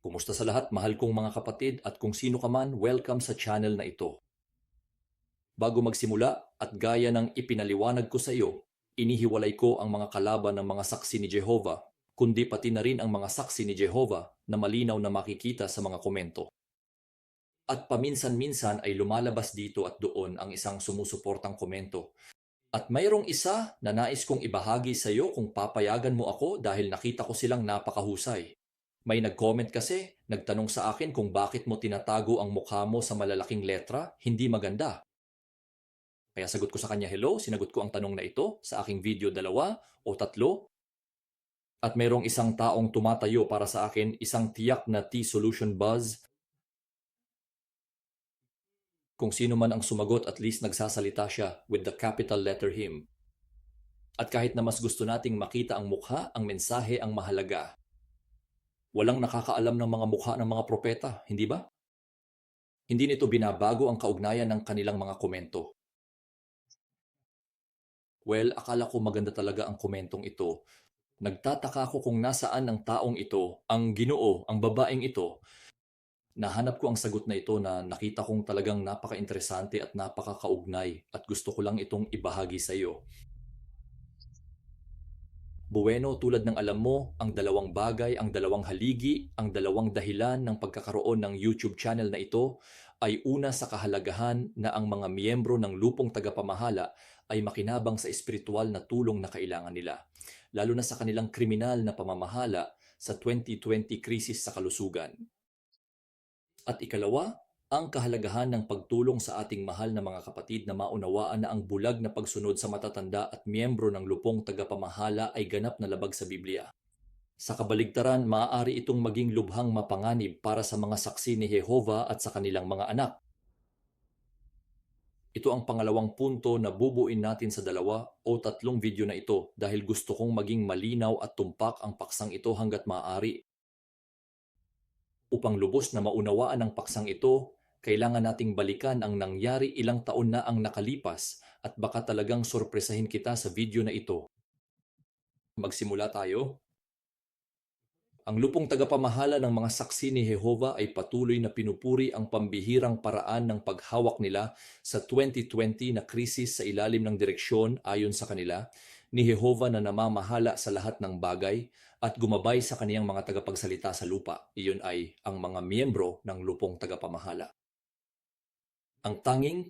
Kumusta sa lahat, mahal kong mga kapatid at kung sino ka man, welcome sa channel na ito. Bago magsimula at gaya ng ipinaliwanag ko sa iyo, inihiwalay ko ang mga kalaban ng mga saksi ni Jehovah, kundi pati na rin ang mga saksi ni Jehovah na malinaw na makikita sa mga komento. At paminsan-minsan ay lumalabas dito at doon ang isang sumusuportang komento. At mayroong isa na nais kong ibahagi sa iyo kung papayagan mo ako dahil nakita ko silang napakahusay. May nag-comment kasi, nagtanong sa akin kung bakit mo tinatago ang mukha mo sa malalaking letra, hindi maganda. Kaya sagot ko sa kanya, hello, sinagot ko ang tanong na ito sa aking video dalawa o tatlo. At mayroong isang taong tumatayo para sa akin, isang tiyak na T-solution buzz. Kung sino man ang sumagot, at least nagsasalita siya with the capital letter him. At kahit na mas gusto nating makita ang mukha, ang mensahe ang mahalaga. Walang nakakaalam ng mga mukha ng mga propeta, hindi ba? Hindi nito binabago ang kaugnayan ng kanilang mga komento. Well, akala ko maganda talaga ang komentong ito. Nagtataka ako kung nasaan ang taong ito, ang ginoo, ang babaeng ito. Nahanap ko ang sagot na ito na nakita kong talagang napaka-interesante at napaka-kaugnay at gusto ko lang itong ibahagi sa iyo. Bueno, tulad ng alam mo, ang dalawang bagay, ang dalawang haligi, ang dalawang dahilan ng pagkakaroon ng YouTube channel na ito ay una sa kahalagahan na ang mga miyembro ng lupong tagapamahala ay makinabang sa espiritual na tulong na kailangan nila, lalo na sa kanilang kriminal na pamamahala sa 2020 krisis sa kalusugan. At ikalawa, ang kahalagahan ng pagtulong sa ating mahal na mga kapatid na maunawaan na ang bulag na pagsunod sa matatanda at miyembro ng lupong tagapamahala ay ganap na labag sa Biblia. Sa kabaligtaran, maaari itong maging lubhang mapanganib para sa mga saksi ni Jehova at sa kanilang mga anak. Ito ang pangalawang punto na bubuin natin sa dalawa o tatlong video na ito dahil gusto kong maging malinaw at tumpak ang paksang ito hanggat maaari. Upang lubos na maunawaan ang paksang ito, kailangan nating balikan ang nangyari ilang taon na ang nakalipas at baka talagang sorpresahin kita sa video na ito. Magsimula tayo. Ang lupong tagapamahala ng mga saksi ni Jehova ay patuloy na pinupuri ang pambihirang paraan ng paghawak nila sa 2020 na krisis sa ilalim ng direksyon ayon sa kanila ni Jehova na namamahala sa lahat ng bagay at gumabay sa kaniyang mga tagapagsalita sa lupa. Iyon ay ang mga miyembro ng lupong tagapamahala. Ang tanging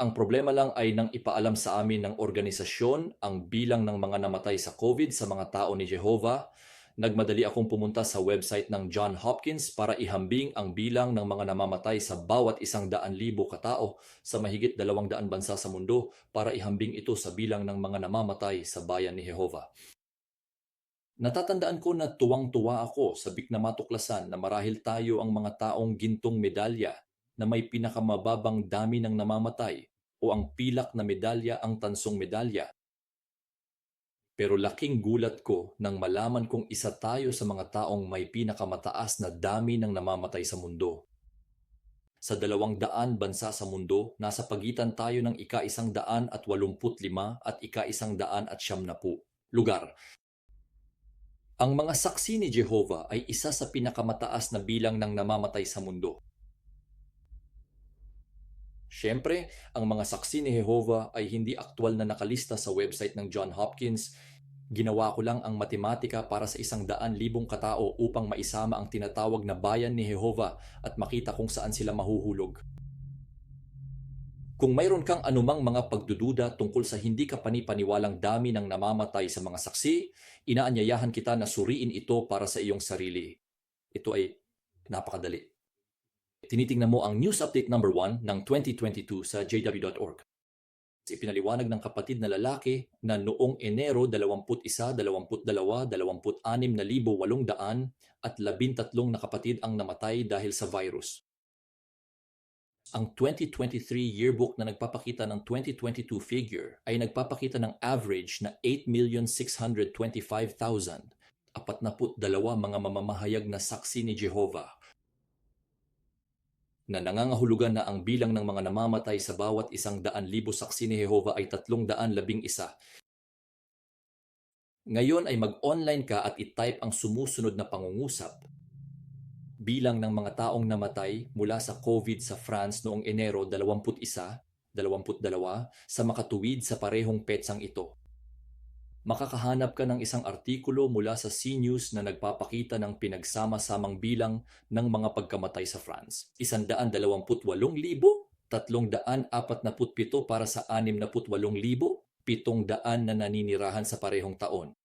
ang problema lang ay nang ipaalam sa amin ng organisasyon ang bilang ng mga namatay sa COVID sa mga tao ni Jehovah, nagmadali akong pumunta sa website ng John Hopkins para ihambing ang bilang ng mga namamatay sa bawat isang daan libo katao sa mahigit dalawang daan bansa sa mundo para ihambing ito sa bilang ng mga namamatay sa bayan ni Jehovah. Natatandaan ko na tuwang-tuwa ako sa bik na matuklasan na marahil tayo ang mga taong gintong medalya na may pinakamababang dami ng namamatay o ang pilak na medalya ang tansong medalya. Pero laking gulat ko nang malaman kong isa tayo sa mga taong may pinakamataas na dami ng namamatay sa mundo. Sa dalawang daan bansa sa mundo, nasa pagitan tayo ng ika-isang daan at walumput lima at ika-isang daan at siyam na po. Lugar. Ang mga saksi ni Jehovah ay isa sa pinakamataas na bilang ng namamatay sa mundo. Siyempre, ang mga saksi ni Jehovah ay hindi aktwal na nakalista sa website ng John Hopkins. Ginawa ko lang ang matematika para sa isang daan libong katao upang maisama ang tinatawag na bayan ni Jehovah at makita kung saan sila mahuhulog. Kung mayroon kang anumang mga pagdududa tungkol sa hindi ka panipaniwalang dami ng namamatay sa mga saksi, inaanyayahan kita na suriin ito para sa iyong sarili. Ito ay napakadali. Tinitingnan mo ang news update number 1 ng 2022 sa jw.org. Ipinaliwanag ng kapatid na lalaki na noong Enero 21, 22, 26,800 at 13 na kapatid ang namatay dahil sa virus. Ang 2023 yearbook na nagpapakita ng 2022 figure ay nagpapakita ng average na 8,625,000 apat na dalawa mga mamamahayag na saksi ni Jehovah na nangangahulugan na ang bilang ng mga namamatay sa bawat isang daan libo saksi ni Jehova ay tatlong daan labing isa. Ngayon ay mag-online ka at i-type ang sumusunod na pangungusap bilang ng mga taong namatay mula sa COVID sa France noong Enero 21, 22 sa makatuwid sa parehong petsang ito. Makakahanap ka ng isang artikulo mula sa CNews na nagpapakita ng pinagsama-samang bilang ng mga pagkamatay sa France. 128,000, 347 para sa 68,000, 700 na naninirahan sa parehong taon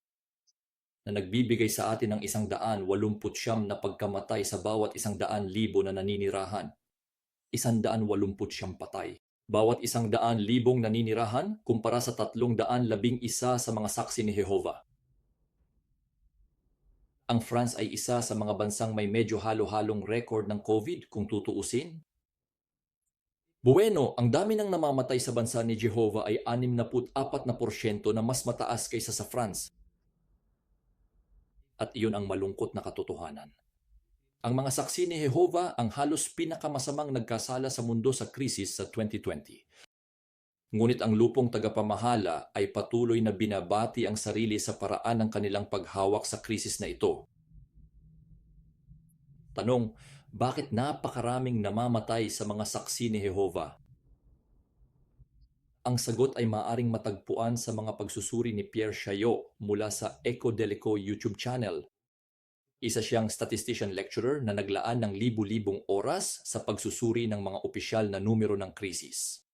na nagbibigay sa atin ng isang daan walumput siyam na pagkamatay sa bawat isang daan libo na naninirahan. Isang daan walumput siyam patay. Bawat isang daan libong naninirahan kumpara sa tatlong daan labing isa sa mga saksi ni Jehova. Ang France ay isa sa mga bansang may medyo halo-halong record ng COVID kung tutuusin. Bueno, ang dami ng namamatay sa bansa ni Jehovah ay 64% na mas mataas kaysa sa France at iyon ang malungkot na katotohanan. Ang mga saksi ni Jehova ang halos pinakamasamang nagkasala sa mundo sa krisis sa 2020. Ngunit ang lupong tagapamahala ay patuloy na binabati ang sarili sa paraan ng kanilang paghawak sa krisis na ito. Tanong, bakit napakaraming namamatay sa mga saksi ni Jehova? Ang sagot ay maaring matagpuan sa mga pagsusuri ni Pierre Chaillot mula sa Eco Delico YouTube channel. Isa siyang statistician lecturer na naglaan ng libu-libong oras sa pagsusuri ng mga opisyal na numero ng krisis.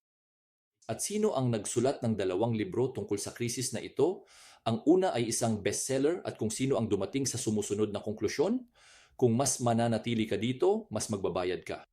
At sino ang nagsulat ng dalawang libro tungkol sa krisis na ito? Ang una ay isang bestseller at kung sino ang dumating sa sumusunod na konklusyon, kung mas mananatili ka dito, mas magbabayad ka.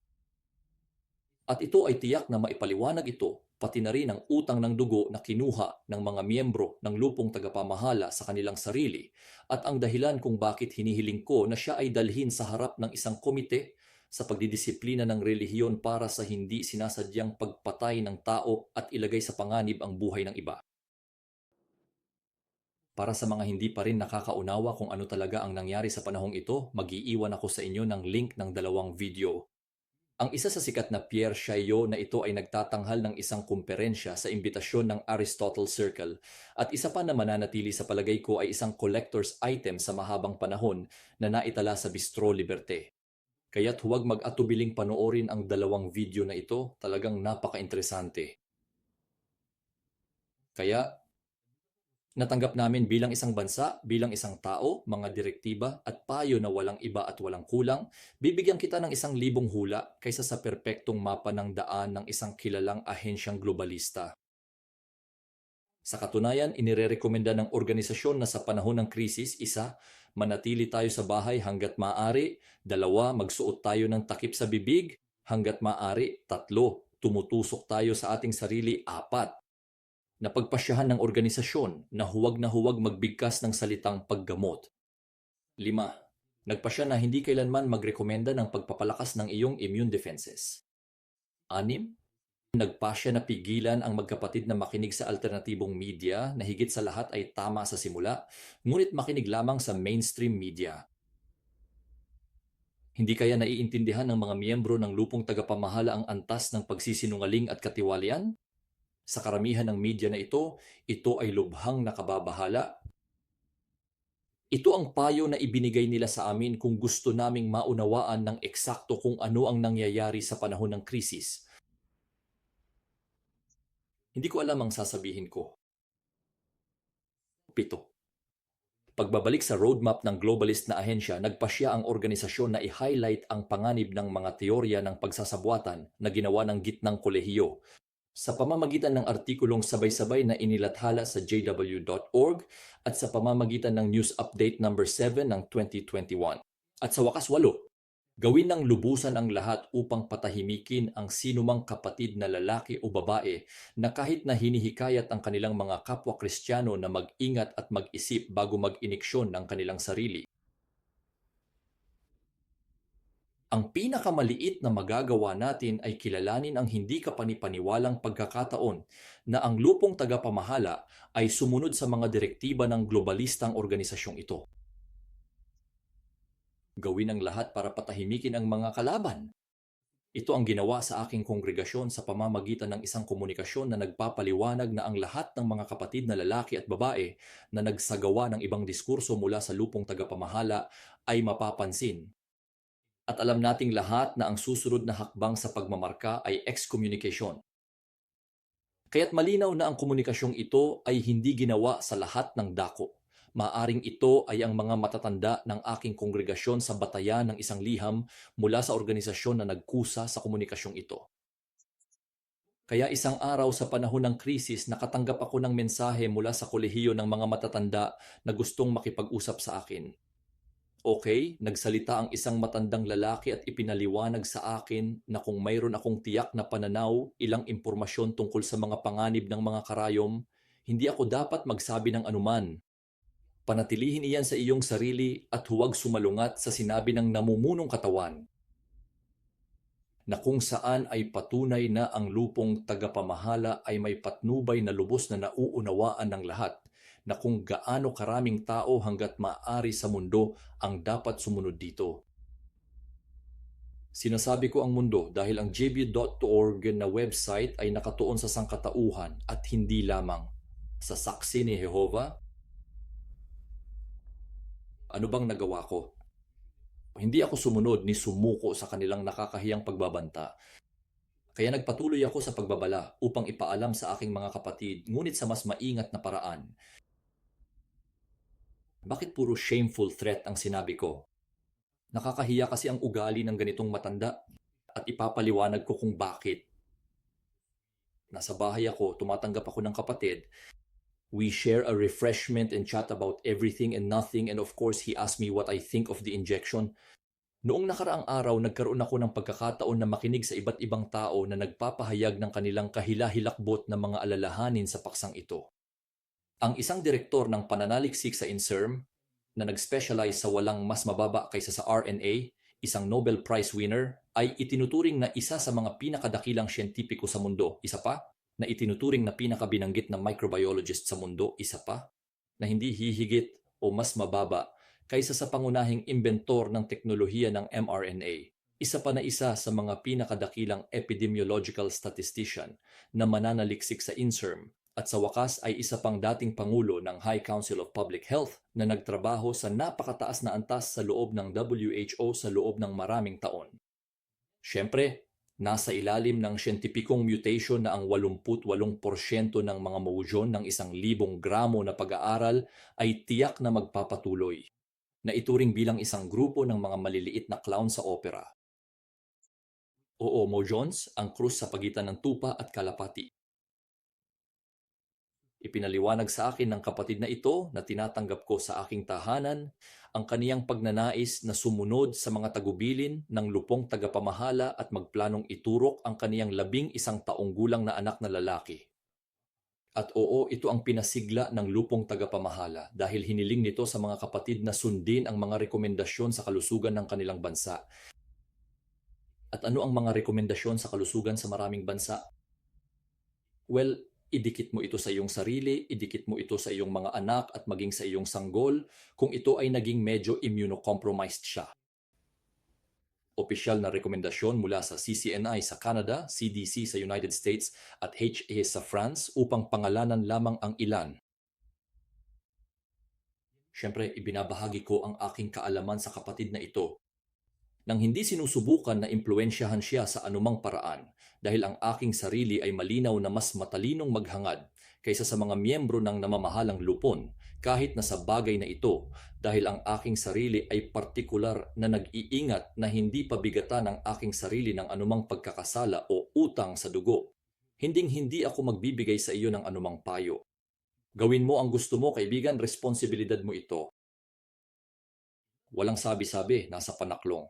At ito ay tiyak na maipaliwanag ito pati na rin ang utang ng dugo na kinuha ng mga miyembro ng lupong tagapamahala sa kanilang sarili at ang dahilan kung bakit hinihiling ko na siya ay dalhin sa harap ng isang komite sa pagdidisiplina ng relihiyon para sa hindi sinasadyang pagpatay ng tao at ilagay sa panganib ang buhay ng iba. Para sa mga hindi pa rin nakakaunawa kung ano talaga ang nangyari sa panahong ito, mag-iiwan ako sa inyo ng link ng dalawang video ang isa sa sikat na Pierre Chaillot na ito ay nagtatanghal ng isang kumperensya sa imbitasyon ng Aristotle Circle at isa pa na mananatili sa palagay ko ay isang collector's item sa mahabang panahon na naitala sa Bistro Liberté. Kaya't huwag mag-atubiling panoorin ang dalawang video na ito, talagang napaka-interesante. Kaya Natanggap namin bilang isang bansa, bilang isang tao, mga direktiba at payo na walang iba at walang kulang, bibigyan kita ng isang libong hula kaysa sa perpektong mapa ng daan ng isang kilalang ahensyang globalista. Sa katunayan, inirerekomenda ng organisasyon na sa panahon ng krisis, isa, manatili tayo sa bahay hanggat maaari, dalawa, magsuot tayo ng takip sa bibig, hanggat maaari, tatlo, tumutusok tayo sa ating sarili, apat, na pagpasyahan ng organisasyon na huwag na huwag magbigkas ng salitang paggamot. 5. Nagpasya na hindi kailanman magrekomenda ng pagpapalakas ng iyong immune defenses. 6. Nagpasya na pigilan ang magkapatid na makinig sa alternatibong media na higit sa lahat ay tama sa simula, ngunit makinig lamang sa mainstream media. Hindi kaya naiintindihan ng mga miyembro ng lupong tagapamahala ang antas ng pagsisinungaling at katiwalian? Sa karamihan ng media na ito, ito ay lubhang nakababahala. Ito ang payo na ibinigay nila sa amin kung gusto naming maunawaan ng eksakto kung ano ang nangyayari sa panahon ng krisis. Hindi ko alam ang sasabihin ko. Pito. Pagbabalik sa roadmap ng globalist na ahensya, nagpasya ang organisasyon na i-highlight ang panganib ng mga teorya ng pagsasabwatan na ginawa ng gitnang kolehiyo sa pamamagitan ng artikulong sabay-sabay na inilathala sa jw.org at sa pamamagitan ng News Update number no. 7 ng 2021. At sa wakas walo, gawin ng lubusan ang lahat upang patahimikin ang sinumang kapatid na lalaki o babae na kahit na hinihikayat ang kanilang mga kapwa Kristiyano na mag-ingat at mag-isip bago mag-iniksyon ng kanilang sarili. Ang pinakamaliit na magagawa natin ay kilalanin ang hindi kapanipaniwalang pagkakataon na ang lupong tagapamahala ay sumunod sa mga direktiba ng globalistang organisasyong ito. Gawin ang lahat para patahimikin ang mga kalaban. Ito ang ginawa sa aking kongregasyon sa pamamagitan ng isang komunikasyon na nagpapaliwanag na ang lahat ng mga kapatid na lalaki at babae na nagsagawa ng ibang diskurso mula sa lupong tagapamahala ay mapapansin At alam nating lahat na ang susunod na hakbang sa pagmamarka ay excommunication. Kaya't malinaw na ang komunikasyong ito ay hindi ginawa sa lahat ng dako. Maaring ito ay ang mga matatanda ng aking kongregasyon sa batayan ng isang liham mula sa organisasyon na nagkusa sa komunikasyong ito. Kaya isang araw sa panahon ng krisis, nakatanggap ako ng mensahe mula sa kolehiyo ng mga matatanda na gustong makipag-usap sa akin. Okay, nagsalita ang isang matandang lalaki at ipinaliwanag sa akin na kung mayroon akong tiyak na pananaw, ilang impormasyon tungkol sa mga panganib ng mga karayom, hindi ako dapat magsabi ng anuman. Panatilihin iyan sa iyong sarili at huwag sumalungat sa sinabi ng namumunong katawan na kung saan ay patunay na ang lupong tagapamahala ay may patnubay na lubos na nauunawaan ng lahat na kung gaano karaming tao hanggat maaari sa mundo ang dapat sumunod dito. Sinasabi ko ang mundo dahil ang jb.org na website ay nakatuon sa sangkatauhan at hindi lamang sa saksi ni Jehova. Ano bang nagawa ko? Hindi ako sumunod ni sumuko sa kanilang nakakahiyang pagbabanta. Kaya nagpatuloy ako sa pagbabala upang ipaalam sa aking mga kapatid, ngunit sa mas maingat na paraan. Bakit puro shameful threat ang sinabi ko? Nakakahiya kasi ang ugali ng ganitong matanda at ipapaliwanag ko kung bakit. Nasa bahay ako, tumatanggap ako ng kapatid. We share a refreshment and chat about everything and nothing and of course he asked me what I think of the injection. Noong nakaraang araw, nagkaroon ako ng pagkakataon na makinig sa iba't ibang tao na nagpapahayag ng kanilang kahilahilakbot na mga alalahanin sa paksang ito. Ang isang direktor ng pananaliksik sa INSERM na nag-specialize sa walang mas mababa kaysa sa RNA, isang Nobel Prize winner, ay itinuturing na isa sa mga pinakadakilang siyentipiko sa mundo. Isa pa, na itinuturing na pinakabinanggit na microbiologist sa mundo, isa pa, na hindi hihigit o mas mababa kaysa sa pangunahing inventor ng teknolohiya ng mRNA. Isa pa na isa sa mga pinakadakilang epidemiological statistician na mananaliksik sa INSERM at sa wakas ay isa pang dating pangulo ng High Council of Public Health na nagtrabaho sa napakataas na antas sa loob ng WHO sa loob ng maraming taon. Siyempre, nasa ilalim ng siyentipikong mutation na ang 88% ng mga mojon ng isang libong gramo na pag-aaral ay tiyak na magpapatuloy, na ituring bilang isang grupo ng mga maliliit na clown sa opera. Oo, Mojons, ang krus sa pagitan ng tupa at kalapati. Ipinaliwanag sa akin ng kapatid na ito na tinatanggap ko sa aking tahanan ang kaniyang pagnanais na sumunod sa mga tagubilin ng lupong tagapamahala at magplanong iturok ang kaniyang labing isang taong gulang na anak na lalaki. At oo, ito ang pinasigla ng lupong tagapamahala dahil hiniling nito sa mga kapatid na sundin ang mga rekomendasyon sa kalusugan ng kanilang bansa. At ano ang mga rekomendasyon sa kalusugan sa maraming bansa? Well, idikit mo ito sa iyong sarili, idikit mo ito sa iyong mga anak at maging sa iyong sanggol kung ito ay naging medyo immunocompromised siya. Opisyal na rekomendasyon mula sa CCNI sa Canada, CDC sa United States at HA sa France upang pangalanan lamang ang ilan. Siyempre, ibinabahagi ko ang aking kaalaman sa kapatid na ito nang hindi sinusubukan na impluensyahan siya sa anumang paraan dahil ang aking sarili ay malinaw na mas matalinong maghangad kaysa sa mga miyembro ng namamahalang lupon kahit na sa bagay na ito dahil ang aking sarili ay partikular na nag-iingat na hindi pabigatan ang aking sarili ng anumang pagkakasala o utang sa dugo. Hinding-hindi ako magbibigay sa iyo ng anumang payo. Gawin mo ang gusto mo, kaibigan, responsibilidad mo ito. Walang sabi-sabi, nasa panaklong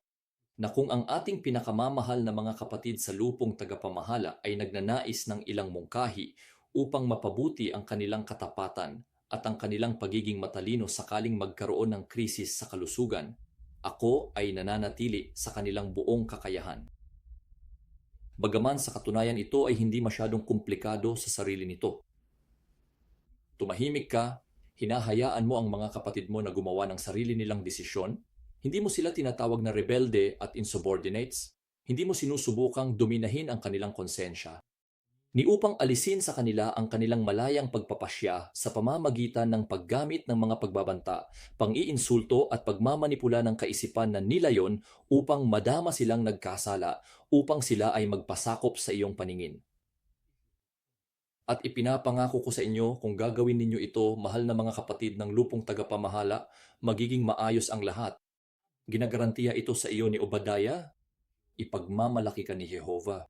na kung ang ating pinakamamahal na mga kapatid sa lupong tagapamahala ay nagnanais ng ilang mungkahi upang mapabuti ang kanilang katapatan at ang kanilang pagiging matalino sakaling magkaroon ng krisis sa kalusugan, ako ay nananatili sa kanilang buong kakayahan. Bagaman sa katunayan ito ay hindi masyadong komplikado sa sarili nito. Tumahimik ka, hinahayaan mo ang mga kapatid mo na gumawa ng sarili nilang desisyon hindi mo sila tinatawag na rebelde at insubordinates. Hindi mo sinusubukang dominahin ang kanilang konsensya. ni upang alisin sa kanila ang kanilang malayang pagpapasya sa pamamagitan ng paggamit ng mga pagbabanta, pang-iinsulto at pagmamanipula ng kaisipan na nilayon upang madama silang nagkasala upang sila ay magpasakop sa iyong paningin. At ipinapangako ko sa inyo kung gagawin ninyo ito, mahal na mga kapatid ng lupong tagapamahala, magiging maayos ang lahat. Ginagarantiya ito sa iyo ni Obadiah, ipagmamalaki ka ni Jehova.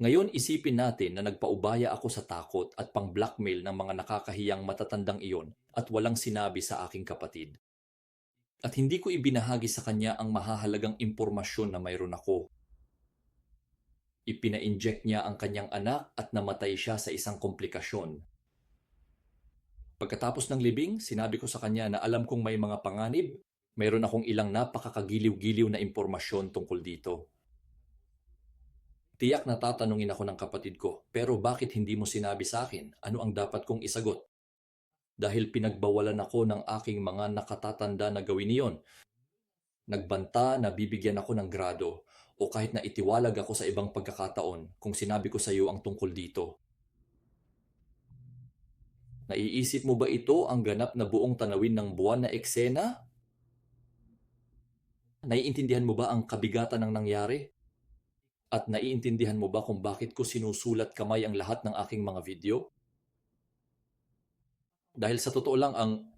Ngayon isipin natin na nagpaubaya ako sa takot at pang-blackmail ng mga nakakahiyang matatandang iyon at walang sinabi sa aking kapatid. At hindi ko ibinahagi sa kanya ang mahahalagang impormasyon na mayroon ako. Ipina-inject niya ang kanyang anak at namatay siya sa isang komplikasyon. Pagkatapos ng libing, sinabi ko sa kanya na alam kong may mga panganib, mayroon akong ilang napakakagiliw-giliw na impormasyon tungkol dito. Tiyak na tatanungin ako ng kapatid ko, pero bakit hindi mo sinabi sa akin? Ano ang dapat kong isagot? Dahil pinagbawalan ako ng aking mga nakatatanda na gawin iyon. Nagbanta na bibigyan ako ng grado o kahit na itiwalag ako sa ibang pagkakataon kung sinabi ko sa iyo ang tungkol dito. Naiisip mo ba ito ang ganap na buong tanawin ng buwan na eksena? Naiintindihan mo ba ang kabigatan ng nangyari? At naiintindihan mo ba kung bakit ko sinusulat kamay ang lahat ng aking mga video? Dahil sa totoo lang ang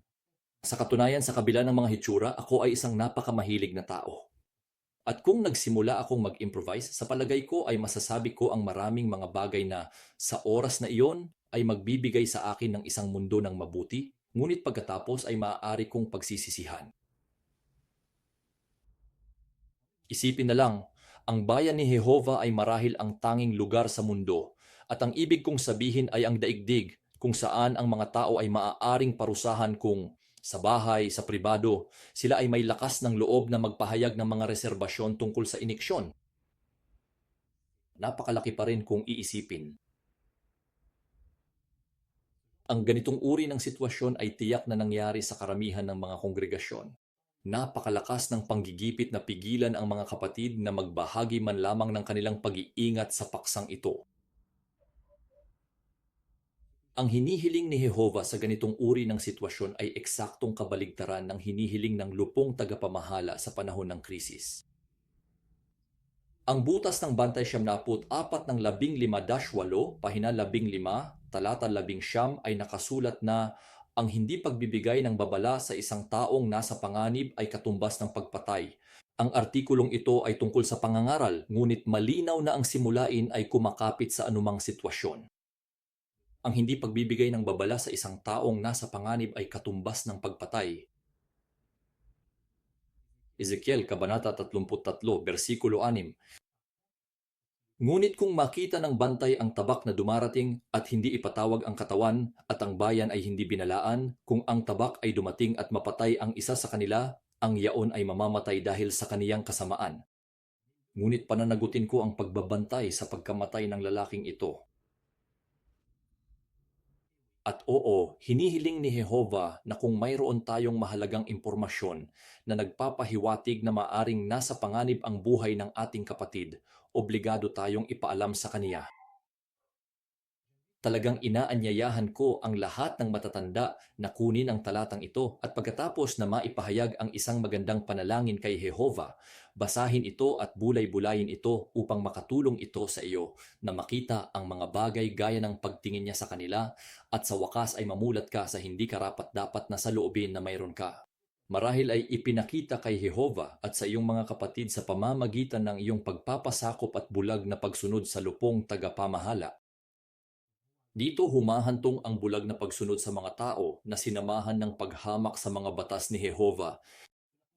sa katunayan sa kabila ng mga hitsura, ako ay isang napakamahilig na tao. At kung nagsimula akong mag-improvise, sa palagay ko ay masasabi ko ang maraming mga bagay na sa oras na iyon ay magbibigay sa akin ng isang mundo ng mabuti, ngunit pagkatapos ay maaari kong pagsisisihan. Isipin na lang, ang bayan ni Jehova ay marahil ang tanging lugar sa mundo at ang ibig kong sabihin ay ang daigdig kung saan ang mga tao ay maaaring parusahan kung sa bahay, sa pribado, sila ay may lakas ng loob na magpahayag ng mga reserbasyon tungkol sa iniksyon. Napakalaki pa rin kung iisipin. Ang ganitong uri ng sitwasyon ay tiyak na nangyari sa karamihan ng mga kongregasyon. Napakalakas ng panggigipit na pigilan ang mga kapatid na magbahagi man lamang ng kanilang pag-iingat sa paksang ito. Ang hinihiling ni Jehova sa ganitong uri ng sitwasyon ay eksaktong kabaligtaran ng hinihiling ng lupong tagapamahala sa panahon ng krisis. Ang butas ng Bantay Siyam na apat ng labing lima dash walo, pahina labing lima, talata labing siyam ay nakasulat na ang hindi pagbibigay ng babala sa isang taong nasa panganib ay katumbas ng pagpatay. Ang artikulong ito ay tungkol sa pangangaral, ngunit malinaw na ang simulain ay kumakapit sa anumang sitwasyon. Ang hindi pagbibigay ng babala sa isang taong nasa panganib ay katumbas ng pagpatay. Ezekiel Kabanata 33, versikulo 6 Ngunit kung makita ng bantay ang tabak na dumarating at hindi ipatawag ang katawan at ang bayan ay hindi binalaan, kung ang tabak ay dumating at mapatay ang isa sa kanila, ang yaon ay mamamatay dahil sa kaniyang kasamaan. Ngunit pananagutin ko ang pagbabantay sa pagkamatay ng lalaking ito. At oo, hinihiling ni Jehova na kung mayroon tayong mahalagang impormasyon na nagpapahiwatig na maaring nasa panganib ang buhay ng ating kapatid, obligado tayong ipaalam sa kaniya. Talagang inaanyayahan ko ang lahat ng matatanda na kunin ang talatang ito at pagkatapos na maipahayag ang isang magandang panalangin kay Jehova, basahin ito at bulay-bulayin ito upang makatulong ito sa iyo na makita ang mga bagay gaya ng pagtingin niya sa kanila at sa wakas ay mamulat ka sa hindi karapat-dapat na saloobin na mayroon ka. Marahil ay ipinakita kay Jehova at sa iyong mga kapatid sa pamamagitan ng iyong pagpapasakop at bulag na pagsunod sa lupong tagapamahala dito humahantong ang bulag na pagsunod sa mga tao na sinamahan ng paghamak sa mga batas ni Jehova.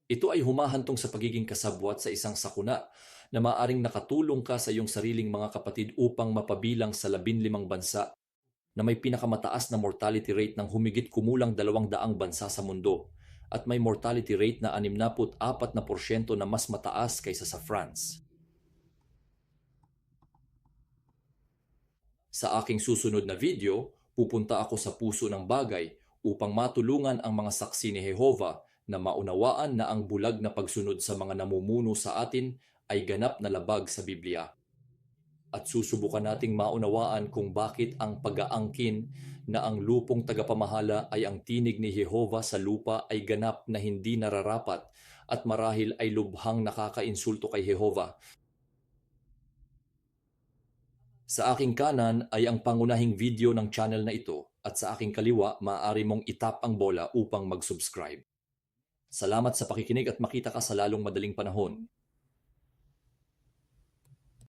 Ito ay humahantong sa pagiging kasabwat sa isang sakuna na maaring nakatulong ka sa iyong sariling mga kapatid upang mapabilang sa labinlimang bansa na may pinakamataas na mortality rate ng humigit kumulang dalawang daang bansa sa mundo at may mortality rate na 64 na porsyento na mas mataas kaysa sa France. Sa aking susunod na video, pupunta ako sa puso ng bagay upang matulungan ang mga saksi ni Jehova na maunawaan na ang bulag na pagsunod sa mga namumuno sa atin ay ganap na labag sa Biblia at susubukan nating maunawaan kung bakit ang pag-aangkin na ang lupong tagapamahala ay ang tinig ni Jehova sa lupa ay ganap na hindi nararapat at marahil ay lubhang nakakainsulto kay Jehova. Sa aking kanan ay ang pangunahing video ng channel na ito at sa aking kaliwa maaari mong itap ang bola upang mag-subscribe. Salamat sa pakikinig at makita ka sa lalong madaling panahon.